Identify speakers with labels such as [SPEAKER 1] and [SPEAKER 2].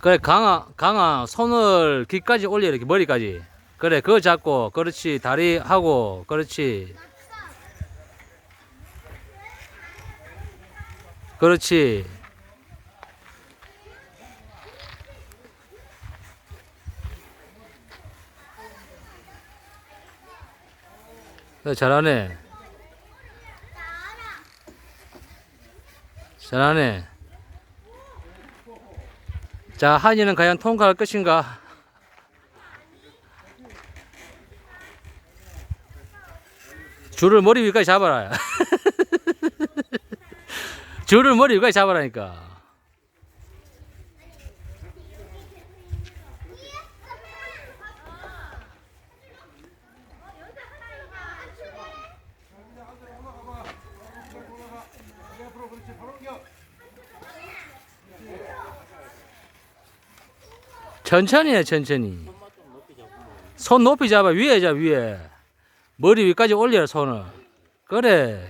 [SPEAKER 1] 그래 강아 강아 손을 귀까지 올려 이렇게 머리까지. 그래 그거 잡고 그렇지 다리 하고 그렇지. 그렇지. 그래, 잘하네. 잘하네 자 한이는 과연 통과할 것인가 줄을 머리 위까지 잡아라. 줄을 머리 위까지 잡아라니까. 천천히 해, 천천히. 손 높이 잡아, 위에 잡아, 위에. 머리 위까지 올려, 손을. 그래.